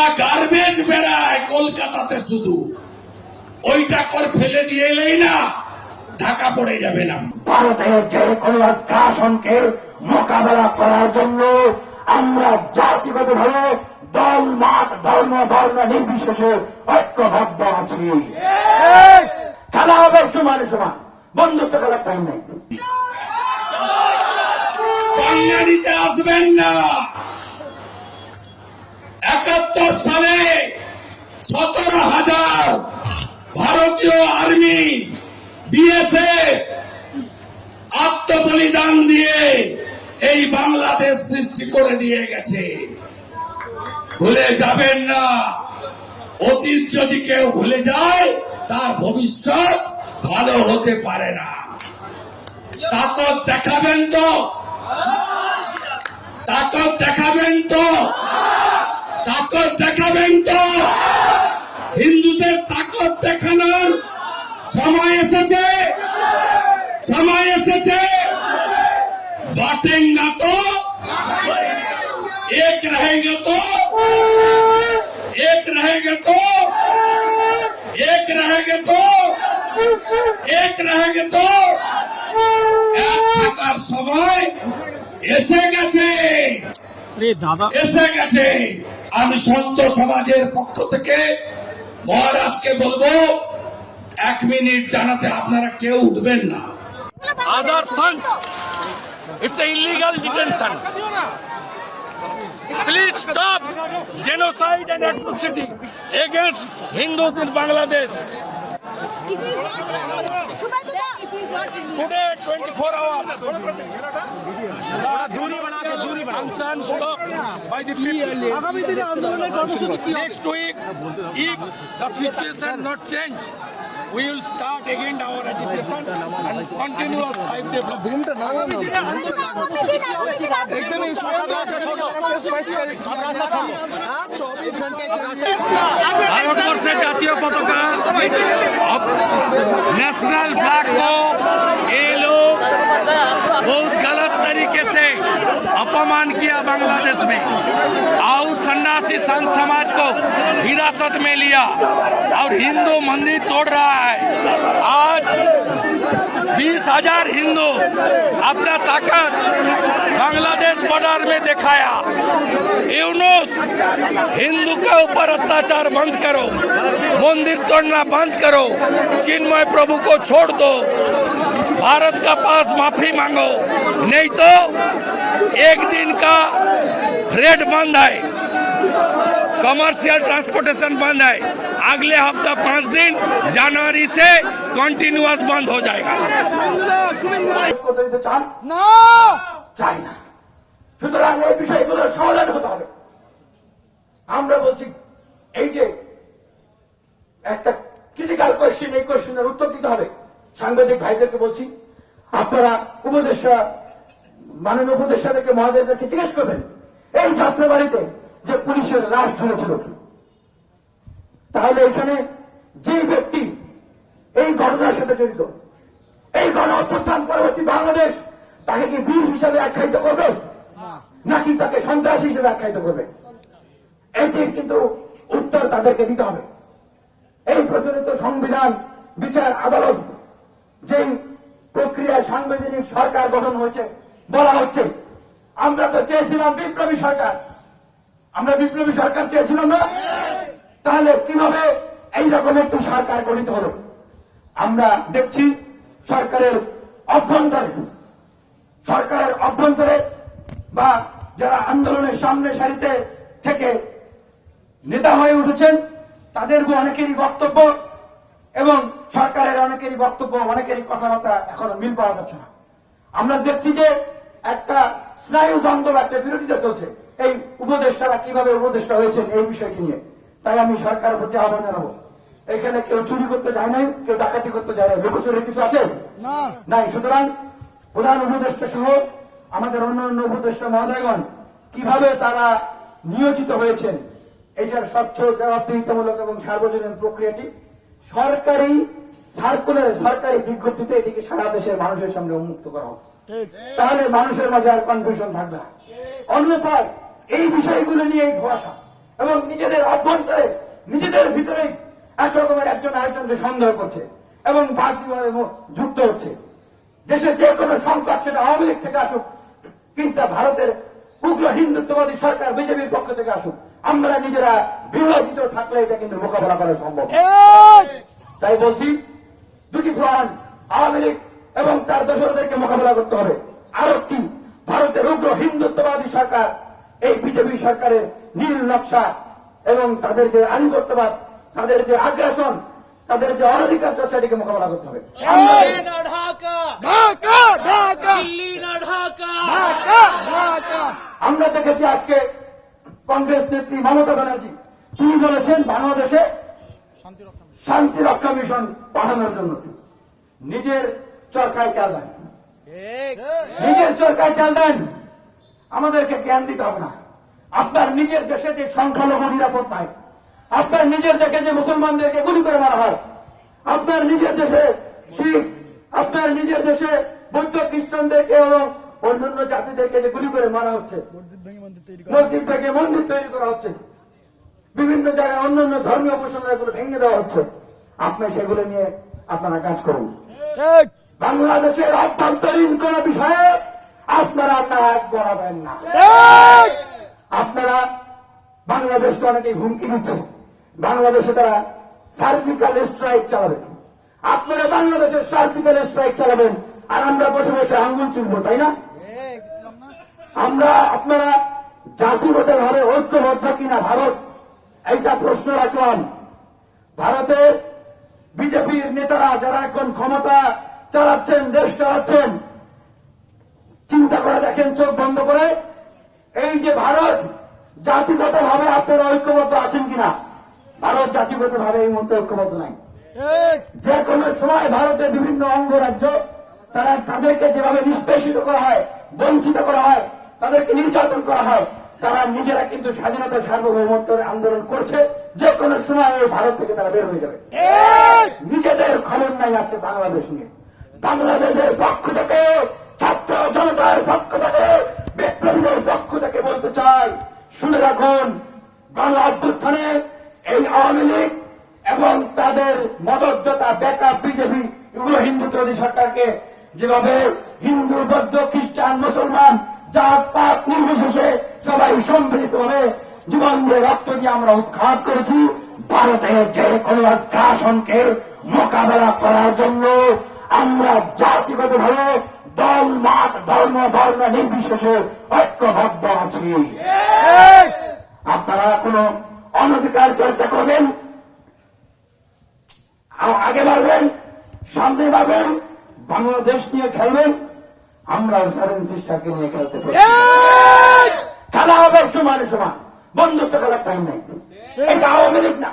যা গার্বেজ বেড়ায় কলকাতাতে শুধু। ওইটা কর ফেলে দিয়ে এলেই না ঢাকা পড়ে যাবে না। ভারতের যে কোনো আগ্রাসনকে মোকাবেলা করার জন্য আমরা জাতিগতভাবে দল মত ধর্ম বর্ণ নির্বিশেষে ঐক্যবদ্ধ আছি। খেলা হবে সমান সমান। বন্ধুত্ব খেলার টাইম নেই। বাঙালিতে আসবেন না। একাত্তর সালে সতেরো হাজার ভারতীয় আর্মি বিএসএফ আত্মবলিদান দিয়ে এই বাংলাদেশ সৃষ্টি করে দিয়ে গেছে। ভুলে যাবেন না। অতীত যদি কেউ ভুলে যায়, তার ভবিষ্যৎ ভালো হতে পারে না। তাকত দেখাবেন তো? তাকত দেখাবেন তো? তাকত দেখাবেন তো হিন্দুদের তাকত দেখানোর সময় এসেছে সময় এসেছে बांटेंगा तो एक रहेंगे तो एक रहेंगे तो एक रहेंगे तो एक रहेंगे तो এক থাকার সময় এসে গেছে এসে গেছে আমি সন্ত সমাজের পক্ষ থেকে মহারাজকে বলব এক মিনিট জানাতে আপনারা কেউ উঠবেন না other son. It's an illegal detention. Please stop genocide and atrocity against Hindus in Bangladesh. Today, 24 hours. আগামী দিনে আন্দোলনের কর্মসূচি কি হবে? Next week, if the situation not change, we will start again our agitation and continue our five day block. আগামী দিনে আন্দোলনের কর্মসূচি কি হবে? तरीके से अपमान किया बांग्लादेश में। और सन्यासी संत समाज को हिरासत में लिया। और हिंदू मंदिर तोड़ रहा है। आज बीस हज़ार हिंदू अपना ताकत बांग्लादेश बॉर्डर में दिखाया। यूनुस, हिंदू के ऊपर अत्याचार बंद करो। मंदिर तोड़ना बंद करो। चिन्मय प्रभु को छोड़ दो। भारत का पास माफी मांगो नहीं तो एक दिन का फ्रेट बंद है कमर्शियल ट्रांसपोर्टेशन बंद है अगले हफ्ता पाँच दिन जनवरी से कंटिन्यूअस बंद हो जाएगा করতে দিতে চান না চাই না সুতরাং এই বিষয়গুলোর সমাধান হতে হবে আমরা বলছি এই যে একটা ক্রিটিক্যাল কোয়েশ্চেন এই কোয়েশ্চেনের উত্তর দিতে হবে সাংবাদিক ভাইদেরকে বলছি, আপনারা উপদেষ্টা, মাননীয় উপদেষ্টাদেরকে মহাদেবদেরকে জিজ্ঞেস করবেন, এই যাত্রাবাড়িতে যে পুলিশের লাশ ঝুলেছিল তাহলে এখানে যে ব্যক্তি এই ঘটনার সাথে জড়িত, এই গণ অভ্যুত্থান পরবর্তী বাংলাদেশ, তাকে কি বীর হিসাবে আখ্যায়িত করবে? নাকি তাকে সন্ত্রাসী হিসেবে আখ্যায়িত করবে? এটির কিন্তু উত্তর তাদেরকে দিতে হবে। এই প্রচলিত সংবিধান, বিচার, আদালত যেই প্রক্রিয়ায় সাংবিধানিক সরকার গঠন হয়েছে, বলা হচ্ছে, আমরা তো চেয়েছিলাম বিপ্লবী সরকার। আমরা বিপ্লবী সরকার চেয়েছিলাম না? তাহলে কীভাবে এইরকম একটি সরকার গঠিত হলো? আমরা দেখছি সরকারের অভ্যন্তরে সরকারের অভ্যন্তরে বা যারা আন্দোলনের সামনে সারিতে থেকে নেতা হয়ে উঠেছেন তাদের অনেকেরই বক্তব্য এবং সরকারের অনেকেরই বক্তব্য অনেকেরই কথাবার্তা এখনও মিল পাওয়া যাচ্ছে না। আমরা দেখছি যে একটা স্নায়ু দ্বন্দ্ব একটা বিরোধিতা চলছে। এই উপদেষ্টারা কীভাবে উপদেষ্টা হয়েছেন এই বিষয়টি নিয়ে। তাই আমি সরকারের প্রতি আহ্বান জানাব। এখানে কেউ চুরি করতে যায় নাই কেউ ডাকাতি করতে যায় নাই। লোকচুরির কিছু আছে? নাই। সুতরাং প্রধান উপদেষ্টা সহ আমাদের অন্য অন্য উপদেষ্টা মহোদয়গণ কীভাবে তারা নিয়োজিত হয়েছেন এটার স্বচ্ছ জবাবদিহিতামূলক এবং সার্বজনীন প্রক্রিয়াটি সরকারি সার্কুলারে সরকারি বিজ্ঞপ্তিতে এটিকে সারা দেশের মানুষের সামনে উন্মুক্ত করা হবে তাহলে মানুষের মাঝে আর কনফিউশন থাকবে না। অন্যথায় এই বিষয়গুলো নিয়ে এই ধোয়াশা এবং নিজেদের অভ্যন্তরে নিজেদের ভিতরে এক রকমের একজন আরেকজনকে সন্দেহ করছে এবং ম- যুক্ত হচ্ছে। দেশে যে কোনো সংকট সেটা আওয়ামী লীগ থেকে আসুক কিংবা ভারতের উগ্র হিন্দুত্ববাদী সরকার বিজেপির পক্ষ থেকে আসুক আমরা নিজেরা বিভাজিত থাকলে এটা কিন্তু মোকাবেলা করা সম্ভব। তাই বলছি দুটি ফ্রন্ট আওয়ামী লীগ এবং তার দোসরদেরকে মোকাবেলা করতে হবে। আর একটি ভারতের উগ্র হিন্দুত্ববাদী সরকার এই বিজেপি সরকারের নীল নকশা এবং তাদের যে আধিপত্যবাদ তাদের যে আগ্রাসন তাদের যে অনধিকার চর্চাটিকে মোকাবেলা করতে হবে। দিল্লি না ঢাকা। ঢাকা ঢাকা। দিল্লি না ঢাকা। ঢাকা ঢাকা। আমরা দেখেছি আজকে কংগ্রেস নেত্রী মমতা ব্যানার্জি তিনি বলেছেন বাংলাদেশে শান্তি রক্ষা মিশন পাঠানোর জন্য নিজের চরকায় তেল দেন নিজের চরকায় তেল দেন আমাদেরকে জ্ঞান দিতে হবে না। আপনার নিজের দেশে যে সংখ্যালঘু নিরাপদ নাই আপনার নিজের দেশে যে মুসলমানদেরকে গুলি করে মারা হয় আপনার নিজের দেশে শিখ আপনার নিজের দেশে বৌদ্ধ খ্রিস্টানদেরকে এবং অন্যান্য জাতিদেরকে যে গুলি করে মারা হচ্ছে মসজিদ ভেঙে মন্দির তৈরি করা হচ্ছে বিভিন্ন জায়গায় অন্যান্য ধর্মীয় উপাসনাগুলো ভেঙে দেওয়া হচ্ছে। আপনি সেগুলো নিয়ে আপনারা কাজ করুন। বাংলাদেশের অভ্যন্তরীণ কোন বিষয়ে আপনারা নাক গড়াবেন না। আপনারা বাংলাদেশকে অনেকেই হুমকি দিচ্ছে। বাংলাদেশে তারা সার্জিক্যাল স্ট্রাইক চালাবে আপনারা বাংলাদেশের সার্জিক্যাল স্ট্রাইক চালাবেন। আর আমরা বসে বসে আঙ্গুল চুলবো তাই না? আমরা আপনারা জাতিগত ভাবে ঐক্যবদ্ধ কিনা ভারত? এইটা প্রশ্ন রাখলাম। ভারতের বিজেপির নেতারা যারা এখন ক্ষমতা চালাচ্ছেন, দেশ চালাচ্ছেন, চিন্তা করে দেখেন, চোখ বন্ধ করে, এই যে ভারত জাতিগত ভাবে আপনারা ঐক্যবদ্ধ আছেন কিনা? ভারত জাতিগত ভাবে এই মুহূর্তে ঐক্যবদ্ধ নাই। যে কোনো সময় ভারতের বিভিন্ন অঙ্গরাজ্য, তারা তাদেরকে যেভাবে নিষ্পেষিত করা হয়, বঞ্চিত করা হয় তাদেরকে নির্যাতন করা হয়। তারা নিজেরা কিন্তু স্বাধীনতা সার্বভৌমত্বের আন্দোলন করছে। যে কোনো সময় এই ভারত থেকে তারা বের হয়ে যাবে। নিজেদের খবর নাই আছে বাংলাদেশ নিয়ে। বাংলাদেশের পক্ষ থেকে ছাত্র জনতার পক্ষ থেকে বিপ্লবীদের পক্ষ থেকে বলতে চাই শুনে রাখুন গণ অভ্যুত্থানে এই আওয়ামী লীগ এবং তাদের মদতদাতা ব্যাকআপ বিজেপি এগুলো হিন্দুত্ববাদী সরকারকে যেভাবে হিন্দু বৌদ্ধ খ্রিস্টান মুসলমান জাত, পাত নির্বিশেষে সবাই সম্মিলিত ভাবে জীবন দিয়ে রক্ত দিয়ে আমরা উৎখাত করেছি। ভারতের যে কোনো আগ্রাসনকে মোকাবেলা করার জন্য আমরা জাতিগত ভাবে দল মাঠ ধর্ম, বর্ণ নির্বিশেষে ঐক্যবদ্ধ আছি। আপনারা কোন অনধিকার চর্চা করবেন? আগে বাড়বেন, সামনে বাড়বেন, বাংলাদেশ নিয়ে খেলবেন? আমরা সেভেন সিস্টারকে নিয়ে খেলতে পারি খেলা হবে সমানে সমান। বন্ধুত্ব খেলার টাইম নেই। এটা আওয়ামী লীগ না।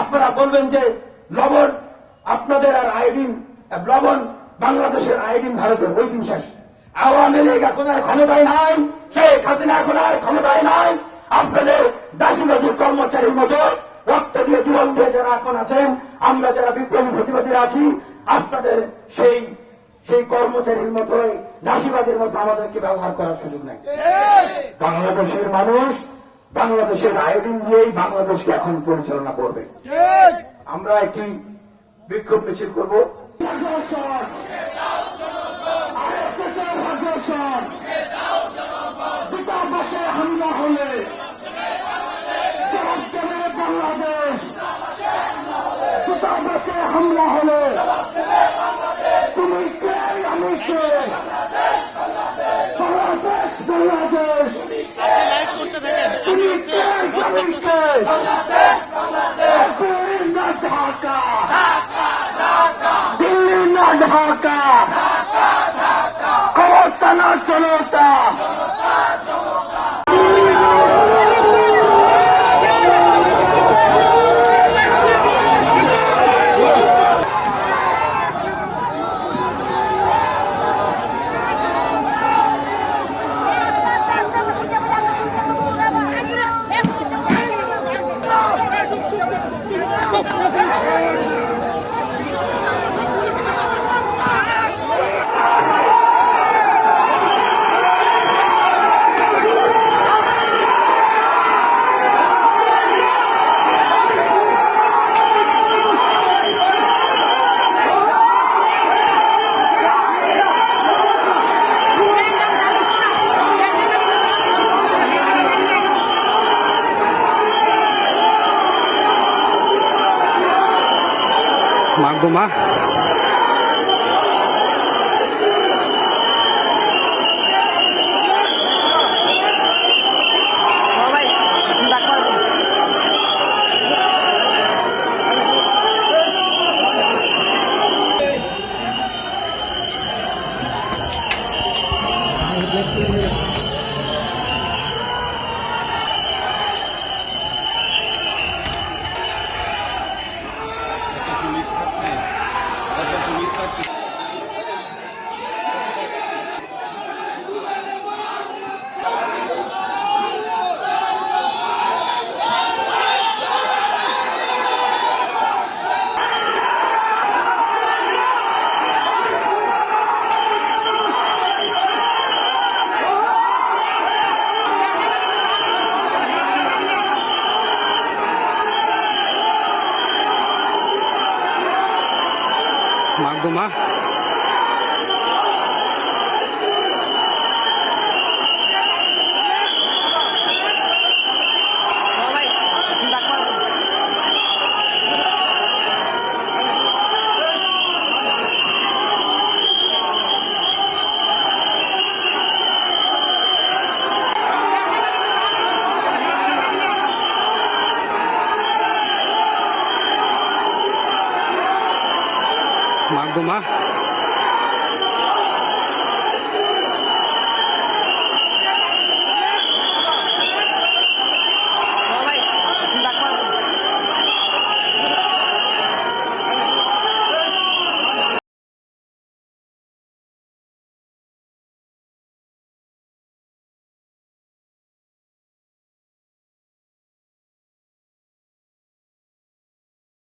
আপনারা বলবেন যে লবণ আপনাদের আর আইডিন লবণ বাংলাদেশের আইডিন ভারতের ওই দিন শেষ আওয়ামী লীগ এখন আর ক্ষমতায় নাই। শেখ হাসিনা এখন আর ক্ষমতায় নাই। আপনাদের দাসীবাদীর কর্মচারীর মতো রক্ত দিয়ে জীবন দিয়ে যারা এখন আছেন আমরা যারা বিপ্লবী প্রতিবাদীরা আছি আপনাদের সেই সেই কর্মচারীর মতোই দাসীবাদীর মতো আমাদেরকে ব্যবহার করার সুযোগ নাই। বাংলাদেশের মানুষ বাংলাদেশের আয়োডিন দিয়েই বাংলাদেশকে এখন পরিচালনা করবে। আমরা একটি বিক্ষোভ মিছিল করব। হামলা হলে বাংলাদেশ। হামলা হলে তুমি কে আমি কে বাংলাদেশ ঢাকা ঢাকা ক্ষমতা না জনতা huh?